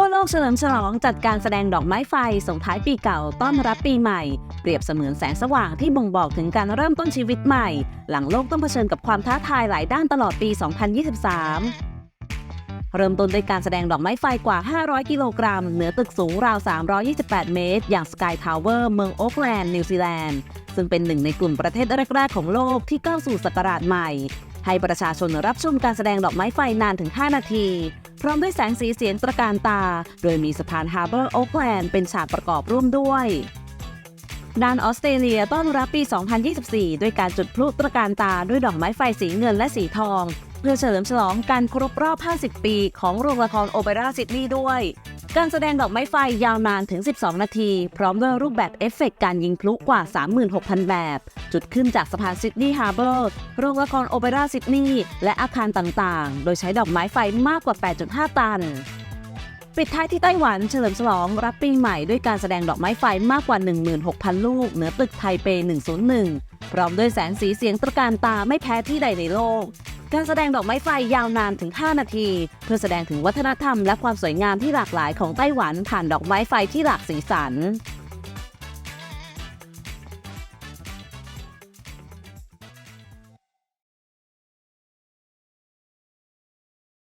ทั่วโลกเฉลิมฉลองจัดการแสดงดอกไม้ไฟส่งท้ายปีเก่าต้อนรับปีใหม่ เปรียบเสมือนแสงสว่างที่บ่งบอกถึงการเริ่มต้นชีวิตใหม่ หลังโลกต้องเผชิญกับความท้าทายหลายด้านตลอดปี 2023เริ่มต้นด้วยการแสดงดอกไม้ไฟกว่า 500 กิโลกรัม เหนือตึกสูงราว 328 เมตร อย่างสกายทาวเวอร์เมืองโอ๊กแลนด์ นิวซีแลนด์ ซึ่งเป็นหนึ่งในกลุ่มประเทศแรก ๆ ของโลกที่ก้าวสู่ศักราชใหม่ ให้ประชาชนรับชมการแสดงดอกไม้ไฟนานถึง 5 นาที พร้อมด้วยแสงสีเสียงตระการตา โดยมีสะพานฮาร์เบอร์โอ๊กแลนด์เป็นฉากประกอบร่วมด้วยด้านออสเตรเลียต้อนรับปี 2024 ด้วยการจุดพลุตระการตาด้วยดอกไม้ไฟสีเงินและสีทอง เพื่อเฉลิมฉลองการครบรอบ 50 ปีของโรงละครโอเปร่าซิดนีย์ด้วย การแสดงดอกไม้ไฟยาวนานถึง 12 นาที พร้อมด้วยรูปแบบเอฟเฟกต์การยิงพลุกว่า 36,000 แบบ จุดขึ้นจากสะพานซิดนีย์ฮาร์เบอร์โรงละครโอเปร่าซิดนีย์และอาคารต่างๆ โดยใช้ดอกไม้ไฟมากกว่า 8.5 ตัน ปิดท้ายที่ไต้หวันเฉลิมฉลองรับปีใหม่ด้วยการแสดงดอกไม้ไฟมากกว่า 16,000 ลูกเหนือตึกไทเป 101 พร้อมด้วยแสงสีเสียงตระการตาไม่แพ้ที่ใดในโลก การแสดงดอกไม้ไฟยาวนานถึง 5 นาที เพื่อแสดงถึงวัฒนธรรมและความสวยงามที่หลากหลายของไต้หวันผ่านดอกไม้ไฟที่หลากสีสัน